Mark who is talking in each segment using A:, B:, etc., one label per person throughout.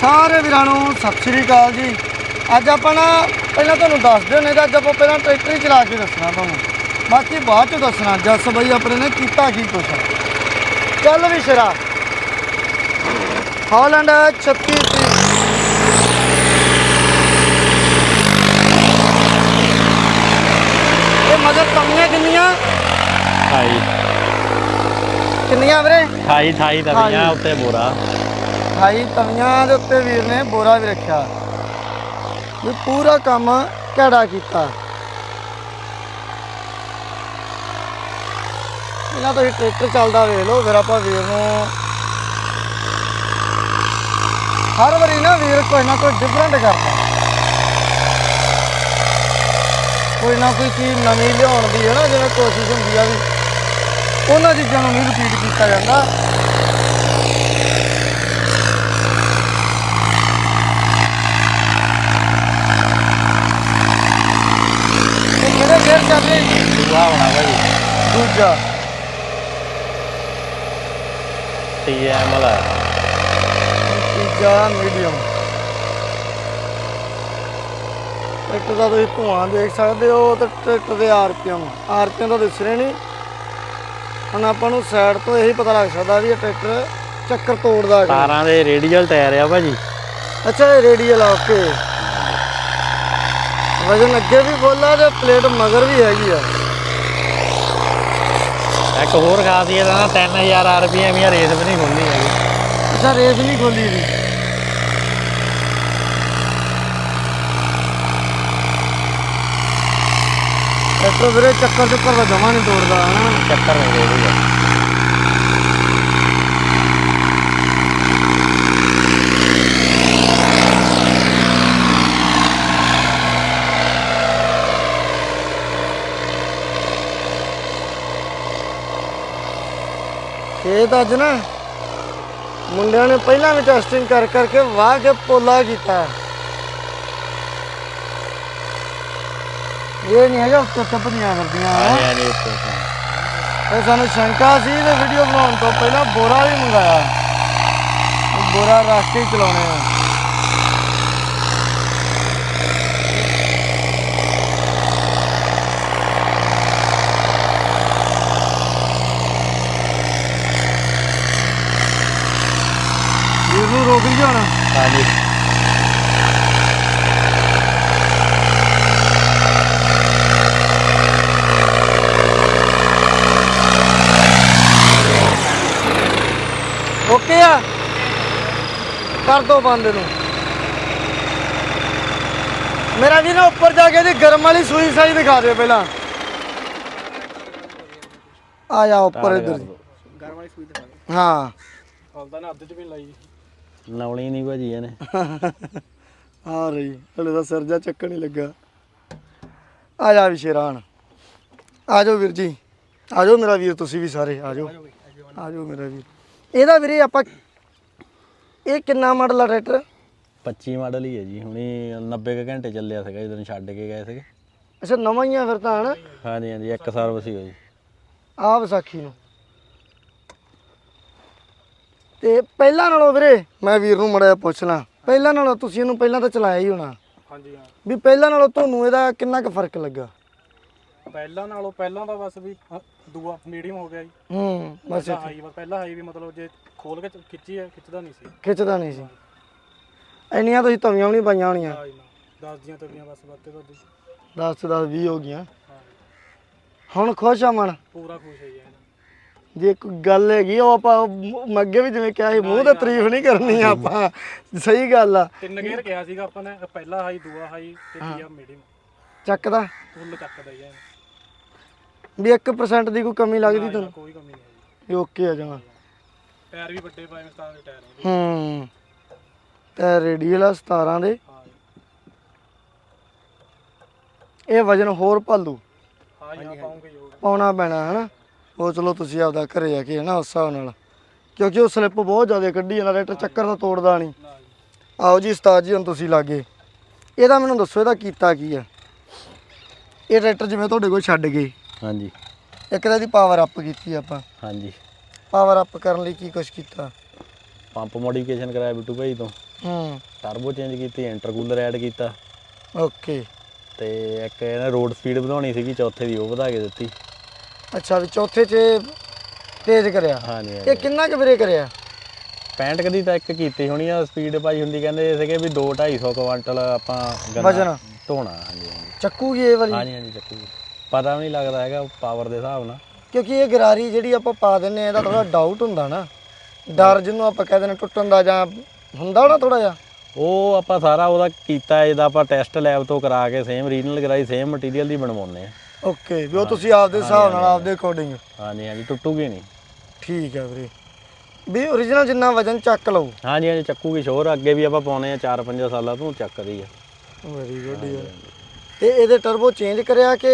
A: ਸਾਰੇ ਵੀਰਾਂ ਨੂੰ ਸਤਿ ਸ੍ਰੀ ਅਕਾਲ ਜੀ। ਅੱਜ ਆਪਾਂ ਨਾ ਪਹਿਲਾਂ ਤੁਹਾਨੂੰ ਦੱਸ ਦਿੰਨੇ ਕਿ ਅੱਜ ਆਪਾਂ ਪਹਿਲਾਂ ਟਰੈਕਟਰ ਹੀ ਚਲਾ ਕੇ ਦੱਸਣਾ ਤੁਹਾਨੂੰ। ਬਾਕੀ ਬਾਅਦ ਚ ਦੱਸਣਾ ਜੱਸ ਬਈ ਆਪਣੇ ਨੇ ਕੀਤਾ ਕੀ ਕੁਛ। ਚੱਲ ਵੀ ਸ਼ਰਾ। ਹਾਲੈਂਡ 36 ਕਿੰਨੀਆਂ ਕਿੰਨੀਆਂ? ਵੀਰੇ?
B: 28
A: 28
B: ਦਾ ਉੱਤੇ ਮੋਰਾ
A: 28 ਤਵੀਆਂ ਦੇ ਉੱਤੇ ਵੀਰ ਨੇ ਬੋਰਾ ਵੀ ਰੱਖਿਆ। ਵੀ ਪੂਰਾ ਕੰਮ ਘੜਾ ਕੀਤਾ। ਇਹਨਾਂ ਤੋਂ ਟਰੈਕਟਰ ਚੱਲਦਾ ਵੇਖ ਲਓ, ਫਿਰ ਆਪਾਂ ਵੀਰ ਨੂੰ ਹਰ ਵਾਰੀ ਨਾ ਵੀਰ ਕੋਈ ਨਾ ਕੋਈ ਡਿਫਰੈਂਟ ਕਰਦਾ। ਕੋਈ ਨਾ ਕੋਈ ਚੀਜ਼ ਨਵੀਂ ਲਿਆਉਣ ਦੀ ਹੈ ਨਾ, ਜਿਵੇਂ ਕੋਸ਼ਿਸ਼ ਹੁੰਦੀ ਆ ਵੀ ਉਹਨਾਂ ਚੀਜ਼ਾਂ ਨੂੰ ਨਹੀਂ ਰਿਪੀਟ ਕੀਤਾ ਜਾਂਦਾ।
B: ਦੂਆ ਬਣਾ ਭਾਈ
A: ਦੂਜਾ
B: ਟੀਐਮ ਵਾਲਾ
A: ਤੀਜਾ ਮੀਡੀਅਮ ਟਰੈਕਟਰ ਦਾ ਤੁਸੀਂ ਧੂਆਂ ਦੇਖ ਸਕਦੇ ਹੋ ਤੇ ਟਰੈਕਟਰ ਦੇ ਆਰਪੀਐਮ ਆਰਪੀਐਮ ਤਾਂ ਦਿਸ ਰਹੇ ਨਹੀਂ ਹੁਣ ਆਪਾਂ ਨੂੰ ਸਾਈਡ ਤੋਂ ਇਹੀ ਪਤਾ ਲੱਗ ਸਕਦਾ ਵੀ ਇਹ ਟਰੈਕਟਰ ਚੱਕਰ ਤੋੜਦਾ ਨਹੀਂ।
B: ਤਾਰਾਂ ਦੇ ਰੇਡੀਅਲ ਟਾਇਰ ਆ ਭਾਜੀ
A: ਅੱਛਾ ਇਹ ਰੇਡੀਅਲ ਆ ਓਕੇ ਵਜਨ ਅੱਗੇ ਵੀ ਬੋਲਾ ਤੇ ਪਲੇਟ ਮਗਰ ਵੀ ਹੈਗੀ ਆ।
B: ਇੱਕ ਹੋਰ ਖਾਸੀਅਤ ਆ ਨਾ 3000 ਆਰਪੀਐਮ ਹੀ ਰੇਸ ਵੀ ਨਹੀਂ ਖੁੱਲਣੀ ਹੈਗੀ।
A: ਅੱਛਾ ਰੇਸ ਨਹੀਂ ਖੋਲੀ ਦੀ ਟਰੈਕਟਰ ਵੀਰੇ ਚੱਕਰ ਚੱਕਰ ਦਾ ਜਮਾ ਨਹੀਂ ਤੋੜਦਾ ਹਨਾ।
B: ਚੱਕਰ ਨਹੀਂ ਦੇਊਗਾ
A: ਇਹ ਤਾਂ ਅੱਜ ਨਾ ਮੁੰਡਿਆਂ ਨੇ ਪਹਿਲਾਂ ਵੀ ਟੈਸਟਿੰਗ ਕਰ ਕਰਕੇ ਵਾਹ ਕੇ ਪੋਲਾ ਕੀਤਾ। ਇਹ ਨਹੀਂ ਹੈਗਾ ਉੱਤੇ ਟੱਪਦੀਆਂ ਕਰਦੀਆਂ
B: ਹਾਂ
A: ਹਾਂ
B: ਯਾਨੀ ਉੱਤੇ।
A: ਇਹ ਸਾਨੂੰ ਸ਼ੰਕਾ ਸੀ ਤੇ ਵੀਡੀਓ ਬਣਾਉਣ ਤੋਂ ਪਹਿਲਾਂ ਬੋਰਾ ਵੀ ਮੰਗਾਇਆ। ਬੋਰਾ ਹੀ ਚਲਾਉਣੇ ਆ। ਹੁਣ
B: ਹਾਂਜੀ।
A: ਓਕੇ ਆ? ਕਰ ਦੋ ਬੰਦ ਨੂੰ ਮੇਰਾ ਵੀ ਨਾ ਉੱਪਰ ਜਾ ਕੇ ਦੀ ਗਰਮ ਵਾਲੀ ਸੂਈ ਸਾਈ ਦਿਖਾ ਦਿਓ ਪਹਿਲਾਂ। ਆ ਜਾ ਉੱਪਰ ਇੱਧਰ।
B: ਗਰਮ ਵਾਲੀ ਸੂਈ ਦਿਖਾ
A: ਹਾਂ।
B: ਹਲਦਾ ਨਾ ਅੱਧ ਚ ਵੀ ਲਾਈ। ਲਾਉਣੀ ਨਹੀਂ ਭਾਜੀ ਇਹਨੇ।
A: ਆ ਰਹੀ ਹਲੇ ਤਾਂ ਸਿਰ ਜਾ ਚੱਕਣ ਹੀ ਲੱਗਾ। ਆ ਜਾ ਵੀ ਸ਼ੇਰਾਨ ਆ ਜਾਓ ਵੀਰ ਜੀ। ਆ ਜਾਓ ਮੇਰਾ ਵੀਰ ਤੁਸੀਂ ਵੀ ਸਾਰੇ ਆ ਜਾਓ। ਆ ਜਾਓ ਮੇਰਾ ਵੀਰ। ਇਹਦਾ ਵੀਰੇ ਆਪਾਂ ਇਹ ਕਿੰਨਾ ਮਾਡਲ ਆ ਟਰੈਕਟਰ?
B: 25 ਮਾਡਲ ਹੀ ਹੈ ਜੀ ਹੁਣੀ 90 ਕੁ ਘੰਟੇ ਚੱਲਿਆ ਸੀਗਾ ਜਦੋਂ ਛੱਡ ਕੇ ਗਏ ਸੀਗੇ।
A: ਅੱਛਾ ਨਵਾਂ ਹੀ ਆ ਫਿਰ ਤਾਂ ਹਨਾ?
B: ਹਾਂਜੀ ਹਾਂਜੀ ਇੱਕ ਸਰਵਿਸ ਹੀ ਹੋਈ
A: ਆ ਵਿਸਾਖੀ ਨੂੰ। ਤੇ ਪਹਿਲਾਂ ਨਾਲੋਂ ਵੀਰੇ ਮੈਂ ਵੀਰ ਨੂੰ ਮੜਿਆ ਪੁੱਛਣਾ ਪਹਿਲਾਂ ਨਾਲੋਂ ਤੁਸੀਂ ਇਹਨੂੰ ਪਹਿਲਾਂ ਤਾਂ ਚਲਾਇਆ ਹੀ ਹੋਣਾ।
C: ਹਾਂਜੀ ਹਾਂ।
A: ਵੀ ਪਹਿਲਾਂ ਨਾਲੋਂ ਤੁਹਾਨੂੰ ਇਹਦਾ ਕਿੰਨਾ ਕੁ ਫ਼ਰਕ ਲੱਗਾ?
C: ਪਹਿਲਾਂ ਨਾਲੋਂ ਪਹਿਲਾਂ ਤਾਂ ਬਸ ਵੀ ਅ, ਦੂਆ ਮੀਡੀਅਮ ਹੋ ਗਿਆ ਜੀ।
A: ਹੂੰ ਬਸ
C: ਪਹਿਲਾਂ ਹਾਈ ਪਹਿਲਾਂ ਹਾਈ ਵੀ ਮਤਲਬ ਜੇ ਖੋਲ ਕੇ ਖਿੱਚੀ ਹੈ ਖਿੱਚਦਾ ਨਹੀਂ ਸੀ।
A: ਖਿੱਚਦਾ ਨਹੀਂ ਸੀ। ਇੰਨੀਆਂ ਤੁਸੀਂ ਤਵੀਆਂ ਵੀ ਨਹੀਂ ਪਾਈਆਂ ਹੋਣੀਆਂ।
C: ਹਾਂ ਜੀ ਨਾ। 10 ਦੀਆਂ ਤਵੀਆਂ ਬਸ ਵੱਤੇ ਵੱਧੀ।
A: 10 10 20 ਹੋ ਗਈਆਂ।
C: ਹਾਂ।
A: ਹੁਣ ਖੁਸ਼ ਆ ਮਨ?
C: ਪੂਰਾ ਖੁਸ਼ ਹੈ ਜੀ
A: ਜੇ ਕੋਈ ਗੱਲ ਹੈਗੀ ਉਹ ਆਪਾਂ ਮੈਂ ਅੱਗੇ ਵੀ ਜਿਵੇਂ ਕਿਹਾ ਸੀ ਮੂੰਹ ਤੇ ਤਾਰੀਫ ਨਹੀਂ ਕਰਨੀ ਆਪਾਂ। ਸਹੀ ਗੱਲ ਆ।
C: ਤਿੰਨ ਗੇਅਰ ਕਿਹਾ ਸੀਗਾ ਆਪਾਂ ਨੇ ਪਹਿਲਾ ਹਾਈ ਦੂਆ ਹਾਈ ਤੇ ਤੀਆ ਮੀਡੀਅਮ
A: ਚੱਕਦਾ?
C: ਫੁੱਲ ਚੱਕਦਾ ਹੀ ਹੈ
A: ਵੀ 1% ਦੀ ਕੋਈ ਕਮੀ ਲੱਗਦੀ ਤੁਹਾਨੂੰ?
C: ਕੋਈ ਕਮੀ ਨਹੀਂ ਹੈ
A: ਵੀ ਓਕੇ ਆ
C: ਟਾਇਰ ਵੀ ਵੱਡੇ ਪਾਏ ਮਸਤਾਨ ਦੇ ਟਾਇਰ ਨੇ
A: ਹੂੰ। ਤੇ ਰੇਡੀਅਲ ਆ 17 ਦੇ।
C: ਹਾਂ ਜੀ।
A: ਇਹ ਵਜਨ ਹੋਰ ਭਾਲੂ।
C: ਹਾਂ ਜੀ ਹਾਂ ਪਾਉਂਗੇ ਯੋਗ
A: ਪਾਉਣਾ ਪੈਣਾ ਹਨਾ? ਉਹ ਚਲੋ ਤੁਸੀਂ ਆਪਦਾ ਘਰੇ ਜਾ ਕੇ ਹਨਾ ਉਸ ਹਿਸਾਬ ਨਾਲ। ਕਿਉਂਕਿ ਉਹ ਸਲਿੱਪ ਬਹੁਤ ਜ਼ਿਆਦਾ ਕੱਢੀ ਜਾਂਦਾ ਟਰੈਕਟਰ ਚੱਕਰ ਤਾਂ ਤੋੜਦਾ ਨਹੀਂ।
C: ਨਾ
A: ਆਓ ਜੀ ਉਸਤਾਦ ਜੀ ਹੁਣ ਤੁਸੀਂ ਲਾਗੇ। ਇਹਦਾ ਮੈਨੂੰ ਦੱਸੋ ਇਹਦਾ ਕੀਤਾ ਕੀ ਆ? ਇਹ ਟਰੈਕਟਰ ਜਿਵੇਂ ਤੁਹਾਡੇ ਕੋਲ ਛੱਡ ਗਏ।
B: ਹਾਂਜੀ।
A: ਇੱਕ ਤਾਂ ਇਹਦੀ ਪਾਵਰ ਅਪ ਕੀਤੀ ਆਪਾਂ।
B: ਹਾਂਜੀ।
A: ਪਾਵਰ ਅਪ ਕਰਨ ਲਈ ਕੀ ਕੁਛ ਕੀਤਾ?
B: ਪੰਪ ਮੋਡੀਫਿਕੇਸ਼ਨ ਕਰਾਇਆ ਬਿੱਟੂ ਭਾਈ ਤੋਂ।
A: ਹੂੰ।
B: ਟਰਬੋ ਚੇਂਜ ਕੀਤੀ ਇੰਟਰਕੂਲਰ ਐਡ ਕੀਤਾ।
A: ਓਕੇ
B: ਤੇ ਇੱਕ ਇਹਨਾਂ ਰੋਡ ਸਪੀਡ ਵਧਾਉਣੀ ਸੀਗੀ ਚੌਥੇ ਦੀ ਉਹ ਵਧਾ ਕੇ ਦਿੱਤੀ।
A: ਅੱਛਾ ਵੀ ਚੌਥੇ 'ਚ ਤੇਜ਼ ਕਰਿਆ।
B: ਹਾਂਜੀ
A: ਇਹ ਕਿੰਨਾ ਕੁ ਵੀਰੇ ਕਰਿਆ?
B: 65 ਕਦੀ ਤਾਂ ਇੱਕ ਕੀਤੀ ਹੋਣੀ ਆ ਸਪੀਡ ਭਾਈ ਹੁੰਦੀ ਕਹਿੰਦੇ ਸੀਗੇ ਵੀ 2 250 ਕੁਆਂਟਲ ਆਪਾਂ
A: ਵਜ਼ਨ?
B: ਢੋਣਾ ਹਾਂਜੀ ਹਾਂਜੀ।
A: ਚੱਕੂਗੀ ਇਹ ਵਾਲੀ?
B: ਹਾਂਜੀ ਹਾਂਜੀ ਚੱਕੂ ਪਤਾ ਵੀ ਨਹੀਂ ਲੱਗਦਾ ਹੈਗਾ ਪਾਵਰ ਦੇ ਹਿਸਾਬ ਨਾਲ।
A: ਕਿਉਂਕਿ ਇਹ ਗਰਾਰੀ ਜਿਹੜੀ ਆਪਾਂ ਪਾ ਦਿੰਨੇ ਆ ਇਹਦਾ ਥੋੜਾ ਡਾਊਟ ਹੁੰਦਾ ਨਾ। ਡਰ ਜਿਹਨੂੰ ਆਪਾਂ ਕਹਿ ਦਿੰਨੇ ਟੁੱਟਣ ਦਾ ਜਾਂ ਹੁੰਦਾ ਨਾ ਥੋੜਾ ਜਿਹਾ।
B: ਉਹ ਆਪਾਂ ਸਾਰਾ ਉਹਦਾ ਕੀਤਾ ਇਹਦਾ ਆਪਾਂ ਟੈਸਟ ਲੈਬ ਤੋਂ ਕਰਾ ਕੇ ਸੇਮ ਰੀਜਨਲ ਕਰਾਈ ਸੇਮ ਮਟੀਰੀਅਲ ਦੀ ਬਣਵਾਉਂਦੇ ਆ।
A: ਓਕੇ ਵੀ ਉਹ ਤੁਸੀਂ ਆਪਦੇ ਹਿਸਾਬ ਨਾਲ ਆਪਦੇ ਅਕੋਰਡਿੰਗ
B: ਹਾਂਜੀ ਹਾਂਜੀ ਟੁੱਟੂਗੀ ਨਹੀਂ।
A: ਠੀਕ ਹੈ ਵੀਰੇ। ਵੀ origignal ਜਿੰਨਾ ਵਜਨ ਚੱਕ ਲਓ।
B: ਹਾਂਜੀ ਹਾਂਜੀ ਚੱਕੂਗੀ ਸ਼ੋਰ। ਅੱਗੇ ਵੀ ਆਪਾਂ ਪਾਉਨੇ ਆ 4-5 ਸਾਲਾਂ ਤੋਂ ਚੱਕਦੀ ਆ।
A: ਵੈਰੀ ਗੁੱਡ ਯਾਰ ਤੇ ਇਹਦੇ ਟਰਬੋ ਚੇਂਜ ਕਰਿਆ ਕਿ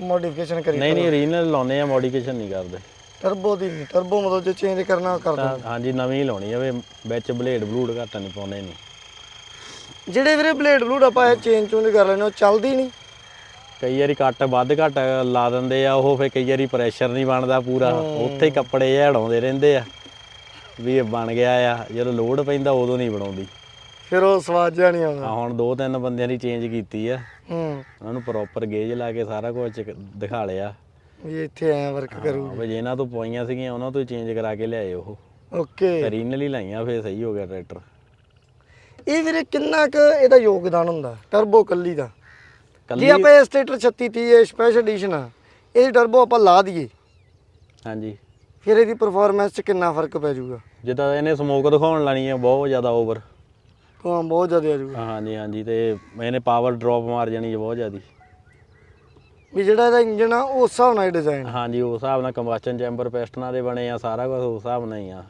A: ਮੋਡੀਫਿਕੇਸ਼ਨ ਕਰੀ
B: ਨਹੀਂ ਨਹੀਂ ਰੀਜਨਲ ਲਾਉਨੇ ਆ ਮੋਡੀਫਿਕੇਸ਼ਨ ਨਹੀਂ ਕਰਦੇ।
A: ਟਰਬੋ ਦੀ ਨਹੀਂ ਟਰਬੋ ਮਤਲਬ ਜੇ ਚੇਂਜ ਕਰਨਾ ਕਰ ਦੋ
B: ਹਾਂਜੀ ਨਵੀਂ ਲਾਉਣੀ ਆ ਵੀ ਵਿੱਚ ਬਲੇਡ ਬਲੂਡ ਘੱਟ ਨਹੀਂ ਪਾਉਣੇ ਨਹੀਂ
A: ਜਿਹੜੇ ਵੀਰੇ ਬਲੇਡ ਬਲੂਡ ਆਪਾਂ ਇਹ ਚੇਂਜ ਚੂੰਜ ਕਰ ਲੈਣੇ ਉਹ ਚੱਲਦੀ ਨਹੀਂ।
B: ਕਈ ਵਾਰੀ ਕੱਟ ਵੱਧ ਘੱਟ ਲਾ ਦਿੰਦੇ ਆ ਉਹ ਫੇ ਕਈ ਵਾਰੀ ਪ੍ਰੈਸ਼ਰ ਨਹੀਂ ਬਣਦਾ ਪੂਰਾ। ਉੱਥੇ ਕੱਪੜੇ ਹੜਾਉਂਦੇ ਰਹਿੰਦੇ ਆ ਵੀ ਇਹ ਬਣ ਗਿਆ ਆ ਜਦੋਂ ਲੋਡ ਪੈਂਦਾ ਉਦੋਂ ਨਹੀਂ ਬਣਾਉਂਦੀ।
A: ਫਿਰ ਉਹ ਸਵਾਦ ਜਿਹਾ ਨਹੀਂ ਆਉਂਦਾ।
B: ਹੁਣ ਦੋ ਤਿੰਨ ਬੰਦਿਆਂ ਦੀ ਚੇਂਜ ਕੀਤੀ ਆ।
A: ਹੂੰ।
B: ਉਹਨਾਂ ਨੂੰ ਪ੍ਰੋਪਰ ਗੇਜ ਲਾ ਕੇ ਸਾਰਾ ਕੁਝ ਦਿਖਾ ਲਿਆ।
A: ਵੀ ਇੱਥੇ ਐ ਵਰਕ ਕਰੂ।
B: ਵੀ ਜਿਹਨਾਂ ਤੋਂ ਪਵਾਈਆਂ ਸੀਗੀਆਂ ਉਹਨਾਂ ਤੋਂ ਚੇਂਜ ਕਰਾ ਕੇ ਲਿਆਏ ਉਹ।
A: ਓਕੇ।
B: ਰੀਨਲ ਹੀ ਲਾਈਆਂ ਫੇ ਸਹੀ ਹੋ ਗਿਆ ਟਰੈਕਟਰ
A: ਇਹ ਵੀਰੇ ਕਿੰਨਾ ਕੁ ਇਹਦਾ ਯੋਗਦਾਨ ਹੁੰਦਾ ਟਰਬੋ ਕੱਲੀ ਦਾ? ਜੇ ਆਪਾਂ ਇਸ ਟਰੈਕਟਰ 36 30 ਇਹ ਸਪੈਸ਼ਲ ਐਡੀਸ਼ਨ ਆ ਇਹਦੀ ਟਰਬੋ ਆਪਾਂ ਲਾ ਦਈਏ।
B: ਹਾਂਜੀ।
A: ਫਿਰ ਇਹਦੀ ਪਰਫਾਰਮੈਂਸ 'ਚ ਕਿੰਨਾ ਫ਼ਰਕ ਪੈ ਜਾਊਗਾ?
B: ਜਿੱਦਾਂ ਇਹਨੇ ਸਮੋਕ ਦਿਖਾਉਣ ਲਾਣੀ ਆ ਬਹੁਤ ਜ਼ਿਆਦਾ ਓਵਰ
A: ਹਾਂ ਬਹੁਤ ਜ਼ਿਆਦਾ ਆ ਜਾਊਗਾ।
B: ਹਾਂਜੀ ਹਾਂਜੀ ਤੇ ਇਹਨੇ ਪਾਵਰ ਡ੍ਰੌਪ ਮਾਰ ਜਾਣੀ ਹੈ ਬਹੁਤ ਜ਼ਿਆਦੀ।
A: ਵੀ ਜਿਹੜਾ ਇਹਦਾ ਇੰਜਨ ਆ ਉਸ ਹਿਸਾਬ ਨਾਲ ਡਿਜ਼ਾਈਨ
B: ਹਾਂਜੀ ਉਸ ਹਿਸਾਬ ਨਾਲ ਕੰਬਸਸ਼ਨ ਚੈਂਬਰ ਪਿਸਟਨਾਂ ਦੇ ਬਣੇ ਆ ਸਾਰਾ ਕੁਝ ਉਸ ਹਿਸਾਬ ਨਾਲ ਹੀ ਆ।